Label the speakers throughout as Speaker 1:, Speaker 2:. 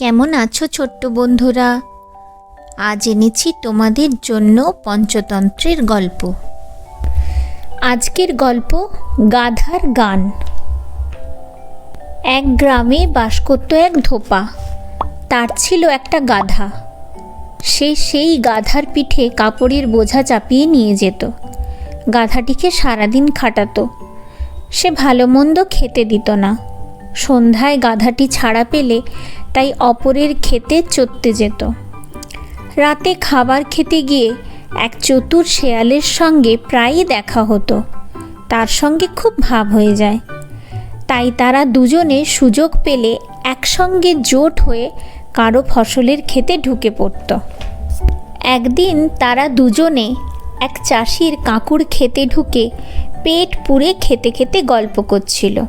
Speaker 1: কেমন আছো ছোট্ট বন্ধুরা? আজ এনেছি তোমাদের জন্য পঞ্চতন্ত্রের গল্প। আজকের গল্প গাধার গান। এক গ্রামে বাস করত এক ধোপা। তার ছিল একটা গাধা। সে সেই গাধার পিঠে কাপড়ের বোঝা চাপিয়ে নিয়ে যেত। গাধাটিকে সারাদিন খাটাতো। সে ভালো মন্দ খেতে দিত না। সন্ধ্যায় গাধাটি ছাড়া পেলে তাই অপরের খেতে চড়তে যেত। রাতে খাবার খেতে গিয়ে এক চতুর শেয়ালের সঙ্গে প্রায়ই দেখা হতো। তার সঙ্গে খুব ভাব হয়ে যায়। তাই তারা দুজনে সুযোগ পেলে একসঙ্গে জোট হয়ে কারও ফসলের খেতে ঢুকে পড়ত। একদিন তারা দুজনে এক চাষির কাকুর খেতে ঢুকে পেট পুড়ে খেতে খেতে গল্প করছিল।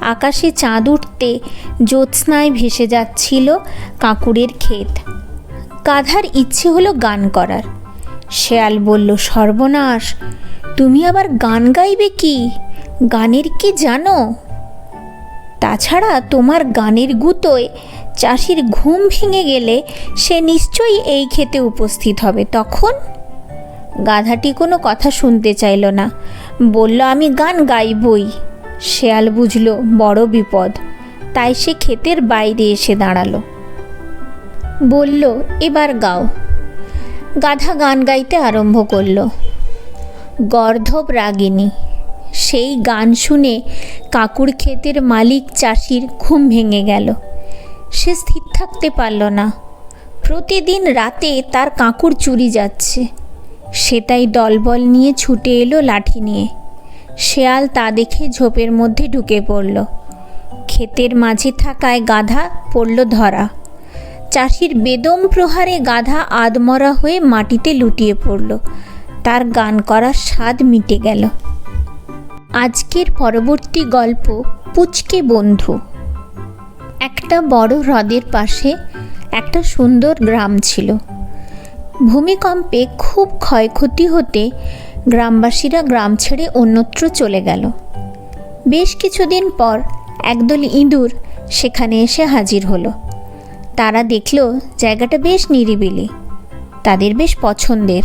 Speaker 1: আকাশে চাঁদ উঠতে জ্যোৎস্নায় ভেসে যাচ্ছিল কাকুরের ক্ষেত। গাধার ইচ্ছে হলো গান করার। শেয়াল বলল, সর্বনাশ, তুমি আবার গান গাইবে কি? গানের কি জানো? তাছাড়া তোমার গানের গুতোয় চাষির ঘুম ভেঙে গেলে সে নিশ্চয়ই এই ক্ষেতে উপস্থিত হবে। তখন? গাধাটি কোনো কথা শুনতে চাইল না। বলল, আমি গান গাইবই। শেয়াল বুঝল, বড় বিপদ। তাই সে ক্ষেতের বাইরে এসে দাঁড়াল। বলল, এবার গাও। গাধা গান গাইতে আরম্ভ করল। গর্ধব রাগিনী সেই গান শুনে কাকুর ক্ষেতের মালিক চাষির ঘুম ভেঙে গেল। সে স্থির থাকতে পারল না। প্রতিদিন রাতে তার কাকুর চুরি যাচ্ছে। সে তাই দলবল নিয়ে ছুটে এলো লাঠি নিয়ে। শেয়াল তা দেখে ঝোপের মধ্যে ঢুকে পড়ল। ক্ষেতের মাঝে থাকায় গাধা পড়ল ধরা। চাষির বেদম প্রহারে গাধা আদমরা হয়ে মাটিতে লুটিয়ে পড়ল। তার গান করার স্বাদ মিটে গেল। আজকের পরবর্তী গল্প পুচকে বন্ধু। একটা বড় হ্রদের পাশে একটা সুন্দর গ্রাম ছিল। ভূমিকম্পে খুব ক্ষয়ক্ষতি হতে গ্রামবাসীরা গ্রাম ছেড়ে অন্যত্র চলে গেল। বেশ কিছুদিন পর একদল ইঁদুর সেখানে এসে হাজির হলো। তারা দেখল জায়গাটা বেশ নিরিবিলি, তাদের বেশ পছন্দের,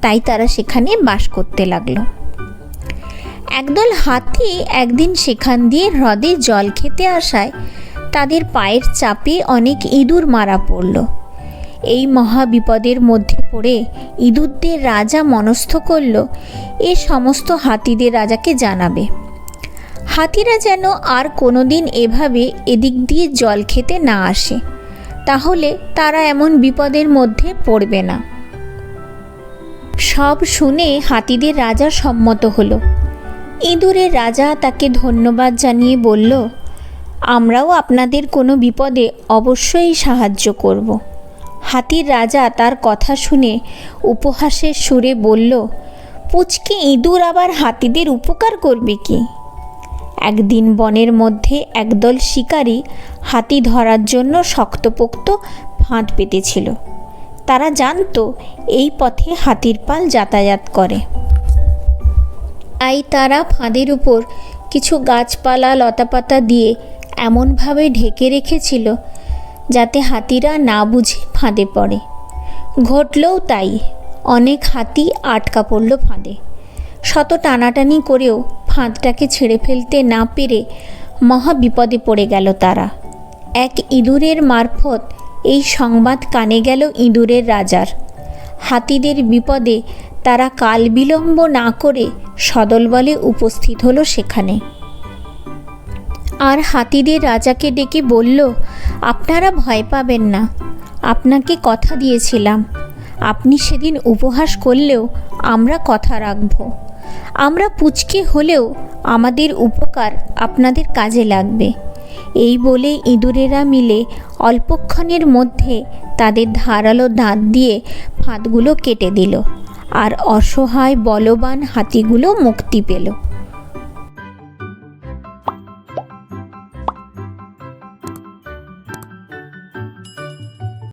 Speaker 1: তাই তারা সেখানে বাস করতে লাগল। একদল হাতি একদিন সেখান দিয়ে হ্রদে জল খেতে আসায় তাদের পায়ের চাপে অনেক ইঁদুর মারা পড়ল। এই মহা বিপদের মধ্যে পড়ে ইঁদুরদের রাজা মনস্থ করল, এ সমস্ত হাতিদের রাজাকে জানাবে। হাতিরা যেন আর কোনোদিন এভাবে এদিক দিয়ে জল খেতে না আসে, তাহলে তারা এমন বিপদের মধ্যে পড়বে না। সব শুনে হাতিদের রাজা সম্মত হলো। ইঁদুরের রাজা তাকে ধন্যবাদ জানিয়ে বলল, আমরাও আপনাদের কোনো বিপদে অবশ্যই সাহায্য করব। হাতির রাজা তার কথা শুনে উপহাসের সুরে বলল, পুচকে ইঁদুর আবার হাতিদের উপকার করবে কি? একদিন বনের মধ্যে একদল শিকারী হাতি ধরার জন্য শক্তপোক্ত ফাঁদ পেতেছিল। তারা জানতো এই পথে হাতির পাল যাতায়াত করে। তাই তারা ফাঁদের উপর কিছু গাছপালা, লতাপাতা দিয়ে এমনভাবে ঢেকে রেখেছিল যাতে হাতিরা না বুঝে ফাঁদে পড়ে। ঘটলেও তাই অনেক হাতি আটকা পড়ল ফাঁদে। শত টানাটানি করেও ফাঁদটাকে ছেড়ে ফেলতে না পেরে মহা বিপদে পড়ে গেল তারা। এক ইঁদুরের মারফত এই সংবাদ কানে গেল ইঁদুরের রাজার। হাতিদের বিপদে তারা কাল বিলম্ব না করে সদলবলে উপস্থিত হলো সেখানে। আর হাতিদের রাজাকে ডেকে বলল, আপনারা ভয় পাবেন না। আপনাকে কথা দিয়েছিলাম। আপনি সেদিন উপহাস করলেও আমরা কথা রাখব। আমরা পুচকে হলেও আমাদের উপকার আপনাদের কাজে লাগবে। এই বলে ইঁদুরেরা মিলে অল্পক্ষণের মধ্যে তাদের ধারালো দাঁত দিয়ে ফাঁদগুলো কেটে দিল। আর অসহায়, বলবান হাতিগুলো মুক্তি পেল।